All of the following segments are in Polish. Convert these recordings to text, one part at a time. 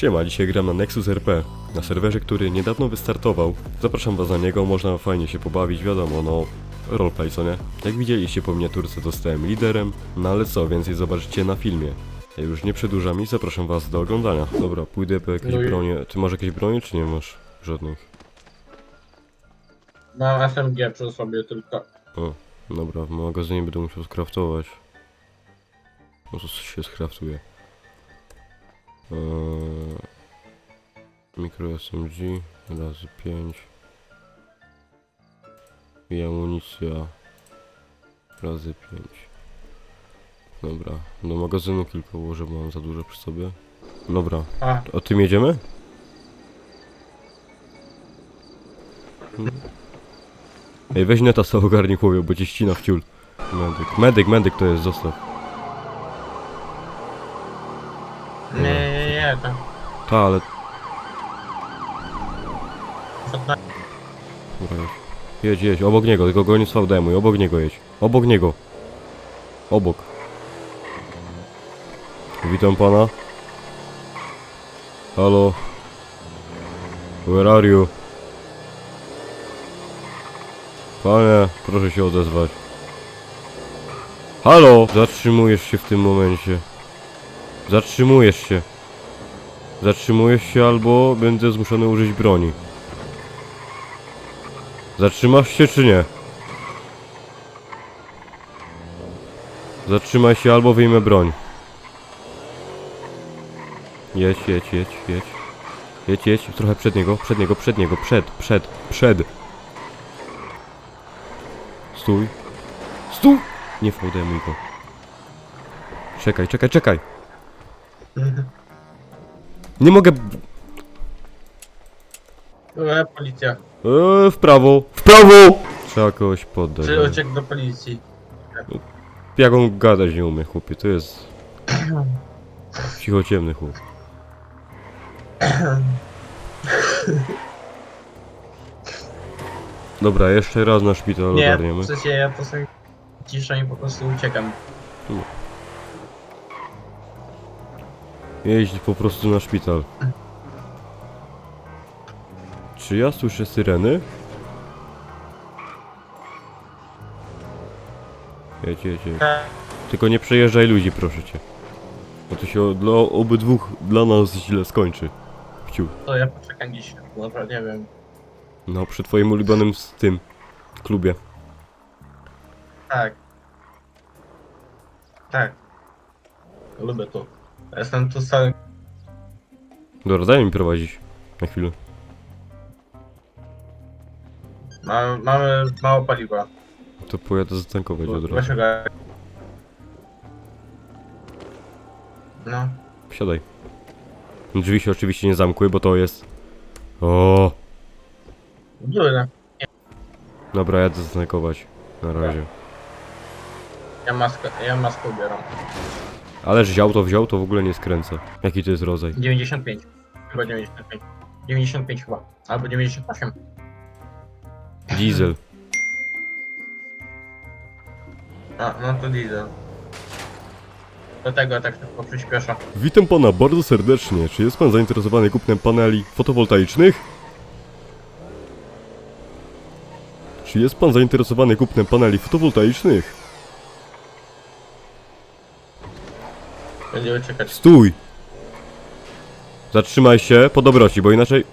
Siema, dzisiaj gram na Nexus RP, na serwerze, który niedawno wystartował. Zapraszam was na niego, można fajnie się pobawić, wiadomo, no roleplay, co nie? Jak widzieliście po miniaturce zostałem liderem, no ale co, więcej zobaczycie na filmie. Ja już nie przedłużam i zapraszam was do oglądania. Dobra, pójdę po jakieś No i- bronie. Ty masz jakieś bronie, czy nie masz żadnych? Mam SMG przy sobie tylko. O, dobra, w magazynie będę musiał skraftować. No to się skraftuje. Eee, mikro SMG razy 5 i amunicja razy 5. Dobra, do magazynu kilka ułożę, bo mam za dużo przy sobie. Dobra, A, a tym jedziemy? Ej, weź neta sobie ogarnij chłopie, bo cię ścina w ciul. Medyk, medyk, medyk to jest, zostaw. nie, nie, to. Ta, ale... Dobra, jedź. Jedź, jedź, obok niego, tylko go nie swałdemuj, obok niego jedź. Obok niego. Obok. Witam pana. Halo. Where are you? Panie, proszę się odezwać. Halo! Zatrzymujesz się w tym momencie. Zatrzymujesz się. Zatrzymujesz się albo będę zmuszony użyć broni. Zatrzymasz się czy nie? Zatrzymaj się albo wyjmę broń. Jedź, jedź, jedź, jedź. Jedź, jedź, trochę przed niego, przed niego, przed niego, przed, przed, przed. Stój. Stój! Nie fałdemuj go. Czekaj, czekaj, czekaj. Nie mogę... E, policja. Eee, w prawo, w prawo! Trzeba kogoś poddać. Czy uciekł do policji? Jak on gadać nie umie, chłopie, to jest... Cichociemny chłop. Dobra, jeszcze raz na szpital Nie, ogarniemy. w sensie ja to sobie ciszę i po prostu uciekam. Jeźdź po prostu na szpital. Czy ja słyszę syreny? Jedź, jedź, jedź. Tylko nie przejeżdżaj ludzi, proszę cię. Bo to się dla obydwóch, dla nas źle skończy. Wciu. To ja poczekam dziś. Dobra, nie wiem. No, przy twoim ulubionym z tym klubie. Tak. Tak. Lubię to. Jestem tu sam. Dobra, daj mi prowadzić. Na chwilę. Mamy, mamy mało paliwa. To pojadę zatankować od razu. Ogarnij. No. Wsiadaj. Drzwi się oczywiście nie zamkły, bo to jest... O, Dużo. Dobra, jadę zatankować. Na razie. Ja maskę, ja maskę ubieram. Ależ wziął to wziął, to w ogóle nie skręca. Jaki to jest rodzaj? 95. Chyba 95. 95 chyba. Albo 98. Diesel. A, no to diesel. Do tego tak szybko przyspiesza. Witam pana bardzo serdecznie. Czy jest pan zainteresowany kupnem paneli fotowoltaicznych? Czy jest pan zainteresowany kupnem paneli fotowoltaicznych? Będziemy czekać. Stój! Zatrzymaj się po dobroci, bo inaczej...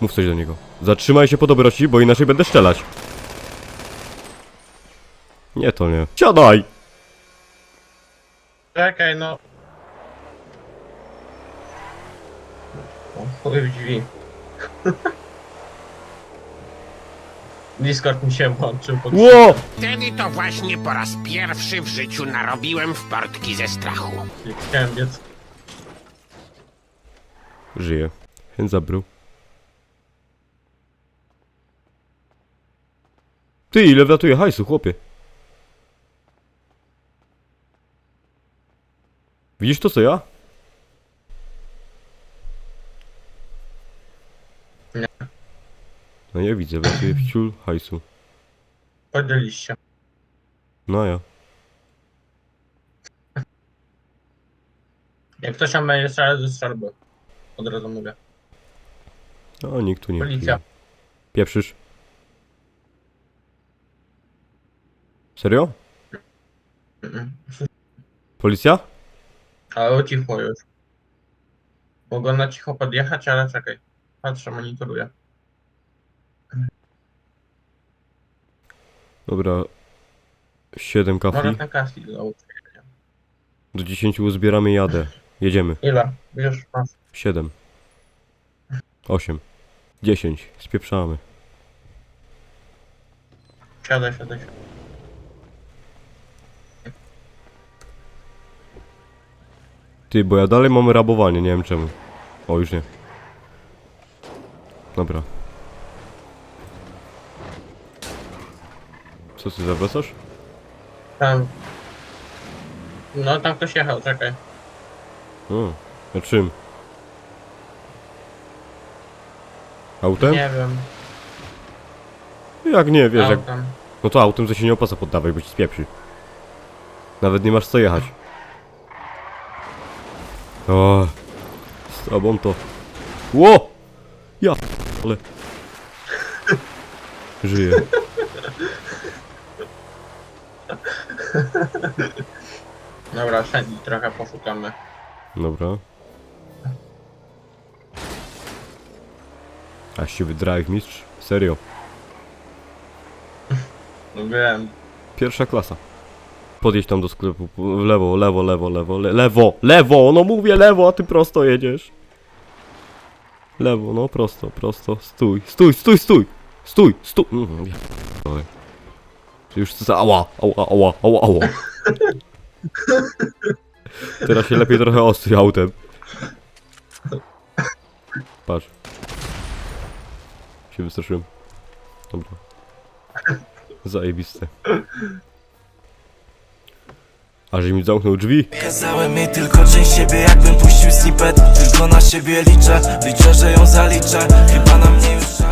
Mów coś do niego. Zatrzymaj się po dobroci, bo inaczej będę strzelać. Nie, to nie. Siadaj! Czekaj, no. O, chuj w drzwi. Discord mi się włączył pod... Ło! Wtedy to właśnie po raz pierwszy w życiu narobiłem w portki ze strachu. Chciałem biec. Żyje. Chęt zabrał. Ty, ile wlatuje hajsu, chłopie? Widzisz to, co ja? Nie. No nie widzę, wlatuje w ciul hajsu. Podzieliście. No ja. Jak ktoś tam będzie strzelać ze strzelby. Od razu mówię. No, nikt tu nie Policja. pije. Pieprzysz? Serio? Mm. Policja? Ale cicho już. Mogą na cicho podjechać, ale czekaj. Patrzę, monitoruję. Dobra. 7 Może kafli. ten znowu. Do 10 uzbieramy i jadę. Jedziemy. Ile? Już masz. 7. 8. 10. Spieprzamy. Siadaj, siadaj. siadaj. Ty, bo ja dalej mam rabowanie, nie wiem czemu. O, już nie. Dobra. Co ty zawracasz? Tam. No tam ktoś jechał, czekaj. O, a czym? Autem? Nie wiem. Jak nie, wiesz, jak... Autem. No to autem to się nie opłaca poddawać, bo ci spieprzy. Nawet nie masz co jechać. O, z tobą to... Ło! Ja, ale... Żyję. Dobra, Sandy trochę poszukamy. Dobra. A się drive mistrz? Serio. No wiem. Pierwsza klasa. Podjedź tam do sklepu. W lewo, lewo, lewo, lewo, le lewo, lewo! No mówię lewo, a ty prosto jedziesz. Lewo, no prosto, prosto. Stój, stój, stój, stój! Stój, stój! Mhm, ja p***dolę. Już co ała, ała, ała, ała, ała. Teraz się lepiej trochę ostry autem. Patrz. Się wystraszyłem. Dobra. Zajebiste. Aż mi zamknął drzwi. Kazałem jej tylko część siebie, jakbym puścił snippet Tylko na siebie liczę, liczę, że ją zaliczę Chyba na mnie już